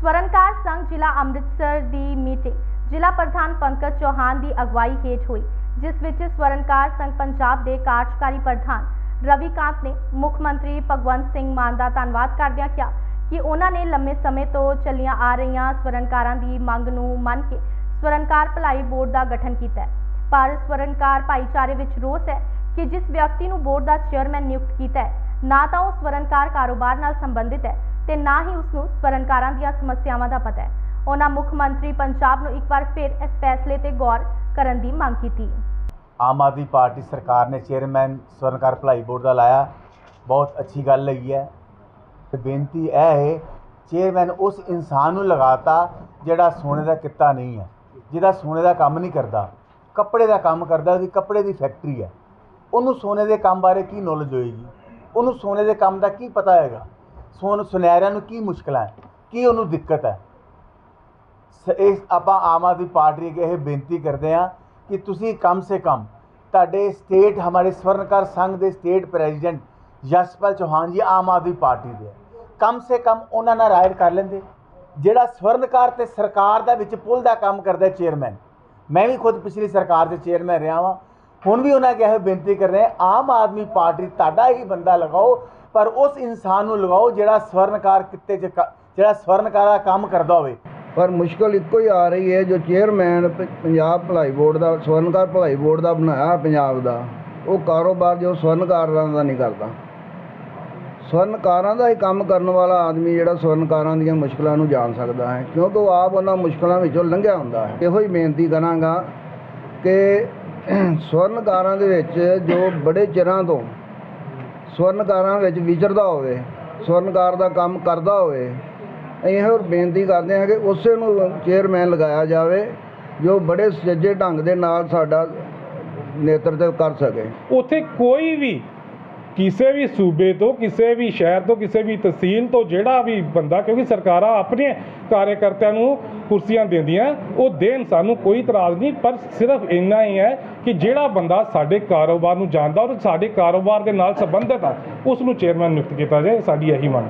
ਸਵਰਨਕਾਰ ਸੰਘ ਜ਼ਿਲ੍ਹਾ ਅੰਮ੍ਰਿਤਸਰ ਦੀ ਮੀਟਿੰਗ। ਜ਼ਿਲ੍ਹਾ ਪ੍ਰਧਾਨ ਪੰਕਜ ਚੌਹਾਨ ਦੀ ਅਗਵਾਈ ਹੇਠ ਹੋਈ, ਜਿਸ ਵਿੱਚ ਸਵਰਨਕਾਰ ਸੰਘ ਪੰਜਾਬ ਦੇ ਕਾਰਜਕਾਰੀ ਪ੍ਰਧਾਨ ਰਵੀ ਕਾਂਤ ਨੇ ਮੁੱਖ ਮੰਤਰੀ ਭਗਵੰਤ ਸਿੰਘ ਮਾਨ ਦਾ ਧੰਨਵਾਦ ਕਰਦਿਆਂ ਕਿਹਾ ਕਿ ਉਹਨਾਂ ਨੇ ਲੰਮੇ ਸਮੇਂ ਤੋਂ ਚੱਲੀਆਂ ਆ ਰਹੀਆਂ ਸਵਰਨਕਾਰਾਂ ਦੀ ਮੰਗ ਨੂੰ ਮੰਨ ਕੇ ਸਵਰਨਕਾਰ ਭਲਾਈ ਬੋਰਡ ਦਾ ਗਠਨ ਕੀਤਾ ਹੈ। ਪਰ ਸਵਰਨਕਾਰ ਭਾਈਚਾਰੇ ਵਿੱਚ ਰੋਸ ਹੈ ਕਿ ਜਿਸ ਵਿਅਕਤੀ ਨੂੰ ਬੋਰਡ ਦਾ ਚੇਅਰਮੈਨ ਨਿਯੁਕਤ ਕੀਤਾ ਹੈ, ਨਾ ਤਾਂ ਉਹ ਸਵਰਨਕਾਰ ਕਾਰੋਬਾਰ ਨਾਲ ਸੰਬੰਧਿਤ ਹੈ ਤੇ ਨਾ ਹੀ ਉਸ ਨੂੰ ਸਵਰਨਕਾਰਾਂ ਦੀਆਂ ਸਮੱਸਿਆਵਾਂ ਦਾ ਪਤਾ ਹੈ। ਉਹਨਾਂ ਮੁੱਖ ਮੰਤਰੀ ਪੰਜਾਬ ਨੂੰ ਇੱਕ ਵਾਰ ਫਿਰ ਇਸ ਫੈਸਲੇ ਤੇ ਗੌਰ ਕਰਨ ਦੀ ਮੰਗ ਕੀਤੀ। ਆਮ ਆਦਮੀ ਪਾਰਟੀ ਸਰਕਾਰ ਨੇ ਚੇਅਰਮੈਨ ਸਵਰਨਕਾਰ ਭਲਾਈ ਬੋਰਡ ਦਾ ਲਾਇਆ। ਬਹੁਤ ਅੱਛੀ ਗੱਲ ਲਈ ਹੈ। ਤੇ ਬੇਨਤੀ ਇਹ ਹੈ, ਚੇਅਰਮੈਨ ਉਸ ਇਨਸਾਨ ਨੂੰ ਲਗਾਤਾ ਜਿਹੜਾ ਸੋਨੇ ਦਾ ਕਿੱਤਾ ਨਹੀਂ ਹੈ, ਜਿਹਦਾ ਸੋਨੇ ਦਾ ਕੰਮ ਨਹੀਂ ਕਰਦਾ। ਕੱਪੜੇ ਦਾ ਕੰਮ ਕਰਦਾ, ਉਹਦੀ ਕੱਪੜੇ ਦੀ ਫੈਕਟਰੀ ਹੈ। ਉਹਨੂੰ ਸੋਨੇ ਦੇ ਕੰਮ ਬਾਰੇ ਕੀ ਨੌਲੇਜ ਹੋਏਗੀ? ਉਹਨੂੰ ਸੋਨੇ ਦੇ ਕੰਮ ਦਾ ਕੀ ਪਤਾ ਹੈਗਾ? ਸੋਨ ਸੁਨਹਿਰਿਆਂ ਨੂੰ ਕੀ ਮੁਸ਼ਕਲਾਂ ਹੈ? ਕੀ ਉਹਨੂੰ ਦਿੱਕਤ ਹੈ? ਸ- ਇਸ ਆਪਾਂ ਆਮ ਆਦਮੀ ਪਾਰਟੀ ਅੱਗੇ ਇਹ ਬੇਨਤੀ ਕਰਦੇ ਹਾਂ ਕਿ ਤੁਸੀਂ ਕਮ ਸੇ ਕਮ ਤੁਹਾਡੇ ਸਟੇਟ, ਹਮਾਰੇ ਸਵਰਨਕਾਰ ਸੰਘ ਦੇ ਸਟੇਟ ਪ੍ਰੈਜ਼ੀਡੈਂਟ ਯਸ਼ਪਾਲ ਚੌਹਾਨ ਜੀ ਆਮ ਆਦਮੀ ਪਾਰਟੀ ਦੇ ਕਮ ਸੇ ਕਮ ਉਹਨਾਂ ਨਾਲ ਰਾਇਡ ਕਰ ਲੈਂਦੇ। ਜਿਹੜਾ ਸਵਰਨਕਾਰ ਤੇ ਸਰਕਾਰ ਦਾ ਵਿੱਚ ਪੁਲ ਦਾ ਕੰਮ ਕਰਦਾ ਚੇਅਰਮੈਨ ਮੈਂ ਵੀ ਖੁਦ ਪਿਛਲੀ ਸਰਕਾਰ ਦੇ ਚੇਅਰਮੈਨ ਰਿਹਾ ਵਾਂ। ਹੁਣ ਵੀ ਉਹਨਾਂ ਕਿਹਾ ਬੇਨਤੀ ਕਰ ਰਹੇ ਆਮ ਆਦਮੀ ਪਾਰਟੀ ਤੁਹਾਡਾ ਹੀ ਬੰਦਾ ਲਗਾਓ, ਪਰ ਉਸ ਇਨਸਾਨ ਨੂੰ ਲਗਾਓ ਜਿਹੜਾ ਸਵਰਨਕਾਰ ਕਿੱਤੇ 'ਚ ਕ- ਜਿਹੜਾ ਸਵਰਨਕਾਰ ਦਾ ਕੰਮ ਕਰਦਾ ਹੋਵੇ। ਪਰ ਮੁਸ਼ਕਲ ਇੱਕੋ ਹੀ ਆ ਰਹੀ ਹੈ, ਜੋ ਚੇਅਰਮੈਨ ਪ- ਪੰਜਾਬ ਭਲਾਈ ਬੋਰਡ ਦਾ, ਸਵਰਨਕਾਰ ਭਲਾਈ ਬੋਰਡ ਦਾ ਬਣਾਇਆ ਪੰਜਾਬ ਦਾ, ਉਹ ਕਾਰੋਬਾਰ ਜੋ ਸਵਰਨਕਾਰਾਂ ਦਾ ਨਹੀਂ ਕਰਦਾ। ਸਵਰਨਕਾਰਾਂ ਦਾ ਹੀ ਕੰਮ ਕਰਨ ਵਾਲਾ ਆਦਮੀ ਜਿਹੜਾ ਸਵਰਨਕਾਰਾਂ ਦੀਆਂ ਮੁਸ਼ਕਲਾਂ ਨੂੰ ਜਾਣ ਸਕਦਾ ਹੈ, ਕਿਉਂਕਿ ਉਹ ਆਪ ਉਹਨਾਂ ਮੁਸ਼ਕਲਾਂ ਵਿੱਚੋਂ ਲੰਘਿਆ ਹੁੰਦਾ ਹੈ। ਇਹੋ ਹੀ ਬੇਨਤੀ ਕਰਾਂਗਾ ਕਿ ਸਵਰਨਕਾਰਾਂ ਦੇ ਵਿੱਚ ਜੋ ਬੜੇ ਚਿਰਾਂ ਤੋਂ ਸਵਰਨਕਾਰਾਂ ਵਿੱਚ ਵਿਚਰਦਾ ਹੋਵੇ, ਸਵਰਨਕਾਰ ਦਾ ਕੰਮ ਕਰਦਾ ਹੋਵੇ, ਅਸੀਂ ਹੋਰ ਬੇਨਤੀ ਕਰਦੇ ਹਾਂ ਕਿ ਉਸੇ ਨੂੰ ਚੇਅਰਮੈਨ ਲਗਾਇਆ ਜਾਵੇ, ਜੋ ਬੜੇ ਸੁਚੱਜੇ ਢੰਗ ਦੇ ਨਾਲ ਸਾਡਾ ਨੇਤਰਤਵ ਕਰ ਸਕੇ। ਉੱਥੇ ਕੋਈ ਵੀ ਕਿਸੇ ਵੀ ਸੂਬੇ ਤੋਂ, ਕਿਸੇ ਵੀ ਸ਼ਹਿਰ ਤੋਂ, ਕਿਸੇ ਵੀ ਤਹਿਸੀਲ ਤੋਂ ਜਿਹੜਾ ਵੀ ਬੰਦਾ, ਕਿਉਂਕਿ ਸਰਕਾਰਾਂ ਆਪਣੇ ਕਾਰਜਕਰਤਿਆਂ ਨੂੰ ਕੁਰਸੀਆਂ ਦਿੰਦੀਆਂ, ਉਹ ਦੇਣ ਸਾਨੂੰ ਕੋਈ ਇਤਰਾਜ਼ ਨਹੀਂ, ਪਰ ਸਿਰਫ ਇੰਨਾ ਹੀ ਹੈ ਕਿ ਜਿਹੜਾ ਬੰਦਾ ਸਾਡੇ ਕਾਰੋਬਾਰ ਨੂੰ ਜਾਣਦਾ ਔਰ ਸਾਡੇ ਕਾਰੋਬਾਰ ਦੇ ਨਾਲ ਸੰਬੰਧਿਤ ਆ, ਉਸ ਨੂੰ ਚੇਅਰਮੈਨ ਨਿਯੁਕਤ ਕੀਤਾ ਜਾਏ, ਸਾਡੀ ਇਹੀ ਮੰਗ